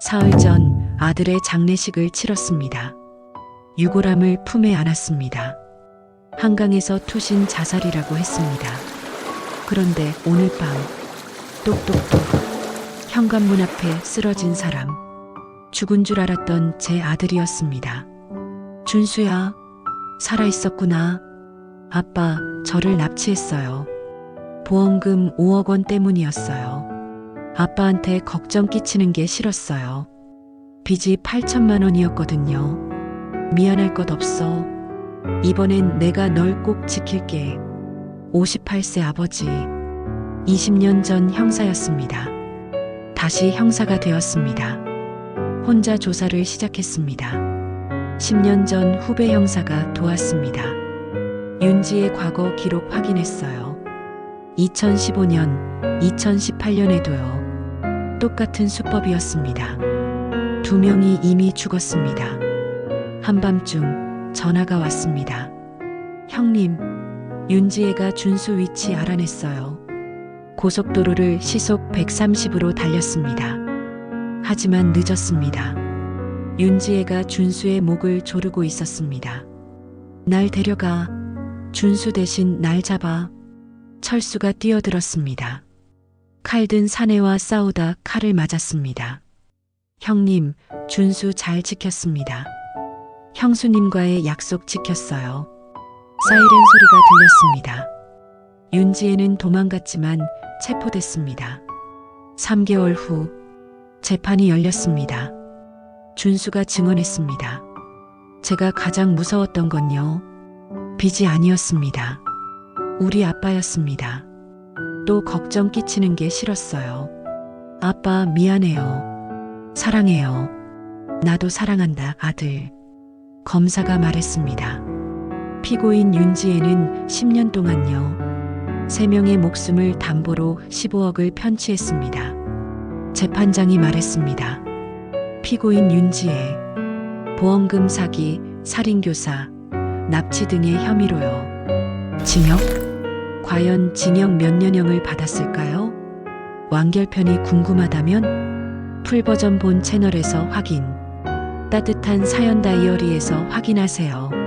사흘 전 아들의 장례식을 치렀습니다. 유골함을 품에 안았습니다. 한강에서 투신 자살이라고 했습니다. 그런데 오늘 밤 똑똑똑 현관문 앞에 쓰러진 사람 죽은 줄 알았던 제 아들이었습니다. 준수야 살아 있었구나. 아빠 저를 납치했어요. 보험금 5억 원 때문이었어요. 아빠한테 걱정 끼치는 게 싫었어요. 빚이 8천만 원이었거든요. 미안할 것 없어. 이번엔 내가 널 꼭 지킬게. 58세 아버지. 20년 전 형사였습니다. 다시 형사가 되었습니다. 혼자 조사를 시작했습니다. 10년 전 후배 형사가 도왔습니다. 윤지의 과거 기록 확인했어요. 2015년, 2018년에도요. 똑같은 수법이었습니다. 두 명이 이미 죽었습니다. 한밤중 전화가 왔습니다. 형님, 윤지혜가 준수 위치 알아냈어요. 고속도로를 시속 130으로 달렸습니다. 하지만 늦었습니다. 윤지혜가 준수의 목을 조르고 있었습니다. 날 데려가. 준수 대신 날 잡아. 철수가 뛰어들었습니다. 칼든 사내와 싸우다 칼을 맞았습니다. 형님, 준수 잘 지켰습니다. 형수님과의 약속 지켰어요. 사이렌 소리가 들렸습니다. 윤지혜는 도망갔지만 체포됐습니다. 3개월 후 재판이 열렸습니다. 준수가 증언했습니다. 제가 가장 무서웠던 건요. 빚이 아니었습니다. 우리 아빠였습니다. 또 걱정 끼치는 게 싫었어요. 아빠 미안해요. 사랑해요. 나도 사랑한다, 아들. 검사가 말했습니다. 피고인 윤지혜는 10년 동안요. 3명의 목숨을 담보로 15억을 편취했습니다. 재판장이 말했습니다. 피고인 윤지혜, 보험금 사기, 살인교사, 납치 등의 혐의로요. 징역? 과연 징역 몇 년형을 받았을까요? 완결편이 궁금하다면 풀버전 본 채널에서 확인. 따뜻한 사연 다이어리에서 확인하세요.